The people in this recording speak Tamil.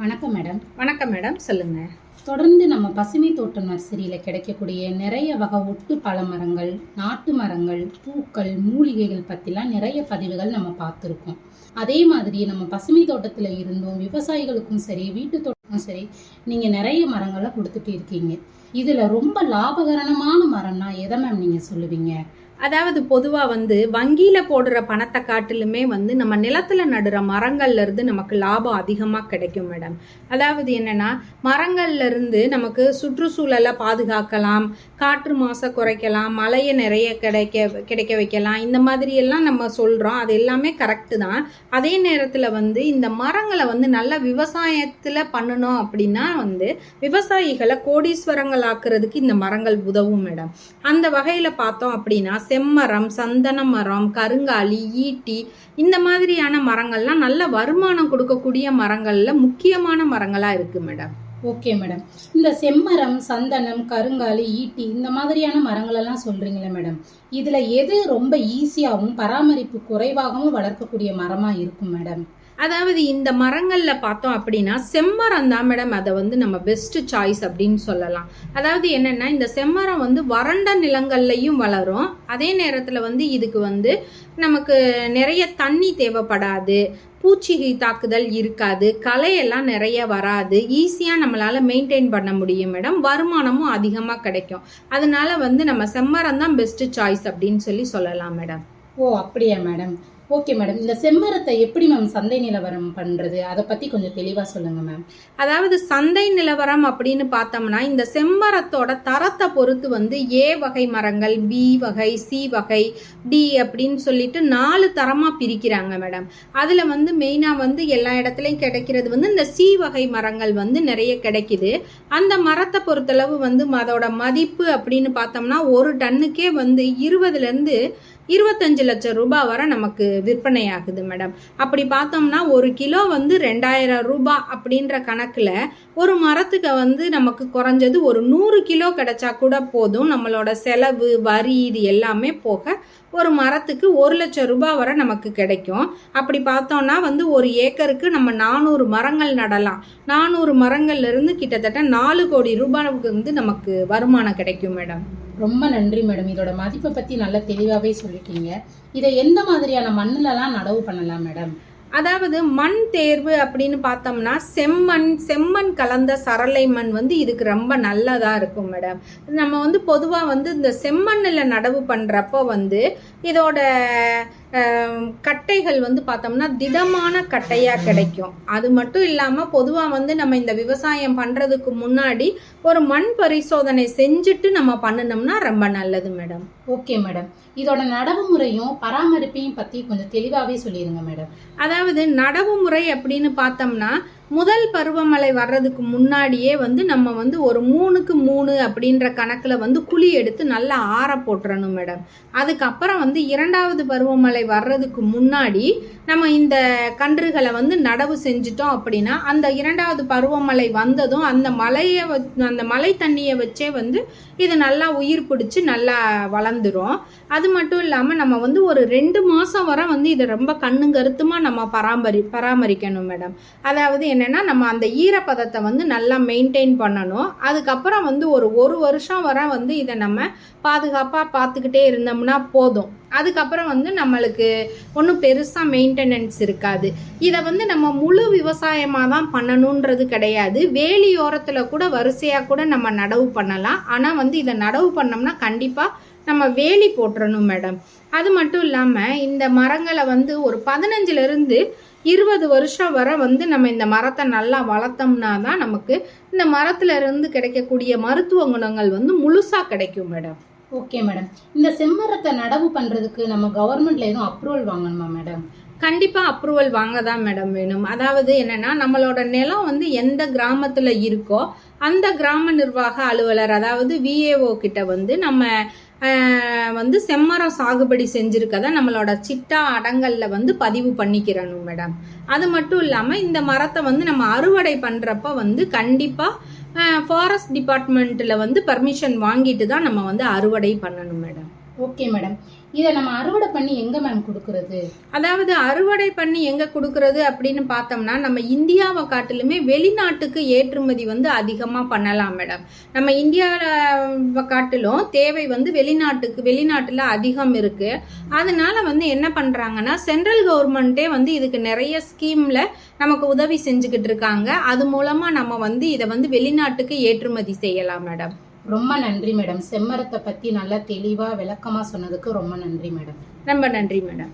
வணக்கம் மேடம். வணக்கம் மேடம் சொல்லுங்க. தொடர்ந்து நம்ம பசுமை தோட்டம் நர்சரியில் கிடைக்கக்கூடிய நிறைய வகை ஒட்டு பழ மரங்கள் நாட்டு மரங்கள் பூக்கள் மூலிகைகள் பற்றிலாம் நிறைய பதிவுகள் நம்ம பார்த்துருக்கோம். அதே மாதிரி நம்ம பசுமை தோட்டத்தில் இருந்தும் விவசாயிகளுக்கும் சரி வீட்டு தோட்டமும் சரி நீங்கள் நிறைய மரங்களை கொடுத்துட்டு இருக்கீங்க. இதில் ரொம்ப லாபகரமான மரம்னா எதை மேம் நீங்கள் சொல்லுவீங்க? அதாவது பொதுவாக வந்து வங்கியில் போடுற பணத்தை காட்டிலுமே வந்து நம்ம நிலத்துல நடுற மரங்கள்லேருந்து நமக்கு லாபம் அதிகமாக கிடைக்கும் மேடம் அதாவது என்னென்னா மரங்கள்லேருந்து நமக்கு சுற்றுச்சூழலை பாதுகாக்கலாம் காற்று மாசை குறைக்கலாம் மழையை நிறைய கிடைக்க கிடைக்க வைக்கலாம் இந்த மாதிரி எல்லாம் நம்ம சொல்கிறோம் அது எல்லாமே கரெக்டு தான். அதே நேரத்தில் வந்து இந்த மரங்களை வந்து நல்ல விவசாயத்தில் பண்ணணும் அப்படின்னா வந்து விவசாயிகளை கோடீஸ்வரங்கள் ஆக்குறதுக்கு இந்த மரங்கள் உதவும் மேடம் அந்த வகையில் பார்த்தோம் அப்படின்னா செம்மரம் சந்தன மரம் கருங்காலி ஈட்டி இந்த மாதிரியான மரங்கள்லாம் நல்ல வருமானம் கொடுக்கக்கூடிய மரங்களில் முக்கியமான மரங்களாக இருக்குது மேடம் ஓகே மேடம் இந்த செம்மரம் சந்தனம் கருங்காலி ஈட்டி இந்த மாதிரியான மரங்களெல்லாம் சொல்றீங்களே மேடம் இதுல எது ரொம்ப ஈஸியாகவும் பராமரிப்பு குறைவாகவும் வளர்க்கக்கூடிய மரமா இருக்கும் மேடம் அதாவது இந்த மரங்களில் பார்த்தோம் அப்படின்னா செம்மரம் தான் மேடம் அதை வந்து நம்ம பெஸ்ட் சாய்ஸ் அப்படின்னு சொல்லலாம். அதாவது என்னென்னா இந்த செம்மரம் வந்து வறண்ட நிலங்கள்லையும் வளரும். அதே நேரத்தில் வந்து இதுக்கு வந்து நமக்கு நிறைய தண்ணி தேவைப்படாது. பூச்சிகை தாக்குதல் இருக்காது கலையெல்லாம் நிறைய வராது ஈஸியாக நம்மளால் மெயின்டைன் பண்ண முடியும் மேடம் வருமானமும் அதிகமாக கிடைக்கும். அதனால வந்து நம்ம செம்மரம் தான் பெஸ்ட்டு சாய்ஸ் அப்படின்னு சொல்லி சொல்லலாம் மேடம் ஓ அப்படியா மேடம் ஓகே மேடம் இந்த செம்மரத்தை எப்படி மேம் சந்தை நிலவரம் பண்றது? அதை பத்தி கொஞ்சம் தெளிவா சொல்லுங்க மேம் அதாவது சந்தை நிலவரம் அப்படின்னு பார்த்தோம்னா இந்த செம்மரத்தோட தரத்தை பொறுத்து வந்து ஏ வகை மரங்கள் பி வகை சி வகை டி அப்படின்னு சொல்லிட்டு நாலு தரமா பிரிக்கிறாங்க மேடம் அதுல வந்து மெயினா வந்து எல்லா இடத்துலையும் கிடைக்கிறது வந்து இந்த சி வகை மரங்கள் வந்து நிறைய கிடைக்குது. அந்த மரத்தை பொறுத்தளவு வந்து அதோட மதிப்பு அப்படின்னு பார்த்தோம்னா ஒரு டன்னுக்கே வந்து இருபதுல இருந்து இருபத்தஞ்சு லட்சம் ரூபாய் வரை நமக்கு விற்பனை ஆகுது மேடம் அப்படி பார்த்தோம்னா ஒரு கிலோ வந்து ரெண்டாயிரம் ரூபாய் அப்படின்ற கணக்கில் ஒரு மரத்துக்கு வந்து நமக்கு குறைஞ்சது ஒரு நூறு கிலோ கிடைச்சா கூட போதும். நம்மளோட செலவு வரி இது எல்லாமே போக ஒரு மரத்துக்கு ஒரு லட்சம் ரூபாய் வரை நமக்கு கிடைக்கும். அப்படி பார்த்தோம்னா வந்து ஒரு ஏக்கருக்கு நம்ம நானூறு மரங்கள் நடலாம். நானூறு மரங்கள்ல இருந்து கிட்டத்தட்ட நாலு கோடி ரூபாய்க்கு வந்து நமக்கு வருமானம் கிடைக்கும் மேடம். ரொம்ப நன்றி மேடம். இதோட மதிப்பை பத்தி நல்லா தெளிவாகவே சொல்லிட்டீங்க. இதை எந்த மாதிரியான மண்ணுலலாம் நடவு பண்ணலாம் மேடம்? அதாவது மண் தேர்வு அப்படின்னு பார்த்தோம்னா செம்மண் செம்மண் கலந்த சரளை மண் வந்து இதுக்கு ரொம்ப நல்லதாக இருக்கும் மேடம் நம்ம வந்து பொதுவாக வந்து இந்த செம்மண்ணில் நடவு பண்ணுறப்போ வந்து இதோட கட்டைகள் வந்து பார்த்தோம்னா திடமான கட்டையாக கிடைக்கும். அது மட்டும் இல்லாமல் பொதுவாக வந்து நம்ம இந்த விவசாயம் பண்ணுறதுக்கு முன்னாடி ஒரு மண் பரிசோதனை செஞ்சுட்டு நம்ம பண்ணினோம்னா ரொம்ப நல்லது மேடம். Okay madam. இதோட நடவு முறையும் பராமரிப்பையும் பத்தி கொஞ்சம் தெளிவாவே சொல்லிருங்க மேடம். அதாவது நடவு முறை அப்படின்னு பார்த்தோம்னா முதல் பருவமழை வர்றதுக்கு முன்னாடியே வந்து நம்ம வந்து ஒரு மூணுக்கு மூணு அப்படின்ற கணக்கில் வந்து குழி எடுத்து நல்லா ஆற போட்டுறணும் மேடம் அதுக்கப்புறம் வந்து இரண்டாவது பருவமழை வர்றதுக்கு முன்னாடி நம்ம இந்த கன்றுகளை வந்து நடவு செஞ்சிட்டோம் அப்படின்னா அந்த இரண்டாவது பருவமழை வந்ததும் அந்த மலையை வ- அந்த மழை தண்ணியை வச்சே வந்து இது நல்லா உயிர் பிடிச்சி நல்லா வளர்ந்துடும் அது மட்டும் இல்லாமல் நம்ம வந்து ஒரு ரெண்டு மாதம் வரை வந்து இதை ரொம்ப கண்ணுங்கருத்துமாக நம்ம பராமரி பராமரிக்கணும் மேடம். அதாவது என்னென்னா நம்ம அந்த ஈரப்பதத்தை வந்து நல்லா மெயின்டைன் பண்ணணும். அதுக்கப்புறம் வந்து ஒரு ஒரு வருஷம் வரை வந்து இதை நம்ம பாதுகாப்பாக பார்த்துக்கிட்டே இருந்தோம்னா போதும். அதுக்கப்புறம் வந்து நம்மளுக்கு ஒன்றும் பெருசாக மெயின்டெனன்ஸ் இருக்காது. இதை வந்து நம்ம முழு விவசாயமாக தான் பண்ணணுன்றது கிடையாது. வேலியோரத்தில் கூட வரிசையாக கூட நம்ம நடவு பண்ணலாம். ஆனால் வந்து இதை நடவு பண்ணோம்னா கண்டிப்பாக நம்ம வேலி போட்டுறணும் மேடம். அது மட்டும் இல்லாமல் இந்த மரங்களை வந்து ஒரு பதினஞ்சுலேருந்து இருபது வருஷம் வரை வந்து நம்ம இந்த மரத்தை நல்லா வளர்த்தோம்னா தான் நமக்கு இந்த மரத்துல இருந்து கிடைக்கக்கூடிய மருத்துவ குணங்கள் வந்து முழுசாக கிடைக்கும் மேடம். ஓகே மேடம் இந்த செம்மரத்தை நடவு பண்ணுறதுக்கு நம்ம கவர்மெண்ட்ல எதுவும் அப்ரூவல் வாங்கணுமா மேடம் கண்டிப்பாக அப்ரூவல் வாங்க தான் மேடம் வேணும். அதாவது என்னன்னா நம்மளோட நிலம் வந்து எந்த கிராமத்தில் இருக்கோ அந்த கிராம நிர்வாக அலுவலர் அதாவது விஏஓ கிட்ட வந்து நம்ம வந்து செம்மரம் சாகுபடி செஞ்சுருக்கதை நம்மளோட சிட்டா அடங்கல்ல வந்து பதிவு பண்ணிக்கிறணும் மேடம் அது மட்டும் இல்லாமல் இந்த மரத்தை வந்து நம்ம அறுவடை பண்ணுறப்ப வந்து கண்டிப்பாக ஃபாரஸ்ட் டிபார்ட்மெண்ட்டில் வந்து பர்மிஷன் வாங்கிட்டு தான் நம்ம வந்து அறுவடை பண்ணணும் மேடம் ஓகே மேடம் இதை நம்ம அறுவடை பண்ணி எங்க மேம் கொடுக்கறது? அதாவது அறுவடை பண்ணி எங்க கொடுக்கறது அப்படின்னு பார்த்தோம்னா நம்ம இந்தியாவை காட்டிலுமே வெளிநாட்டுக்கு ஏற்றுமதி வந்து அதிகமாக பண்ணலாம் மேடம் நம்ம இந்தியாவை காட்டிலும் தேவை வந்து வெளிநாட்டுக்கு வெளிநாட்டில் அதிகம் இருக்கு. அதனால வந்து என்ன பண்றாங்கன்னா சென்ட்ரல் கவர்மெண்ட்டே வந்து இதுக்கு நிறைய ஸ்கீம்ல நமக்கு உதவி செஞ்சுக்கிட்டு இருக்காங்க. அது மூலமா நம்ம வந்து இதை வந்து வெளிநாட்டுக்கு ஏற்றுமதி செய்யலாம் மேடம் ரொம்ப நன்றி மேடம். செம்மரத்தை பத்தி நல்லா தெளிவா விளக்கமா சொன்னதுக்கு ரொம்ப நன்றி மேடம். ரொம்ப நன்றி மேடம்.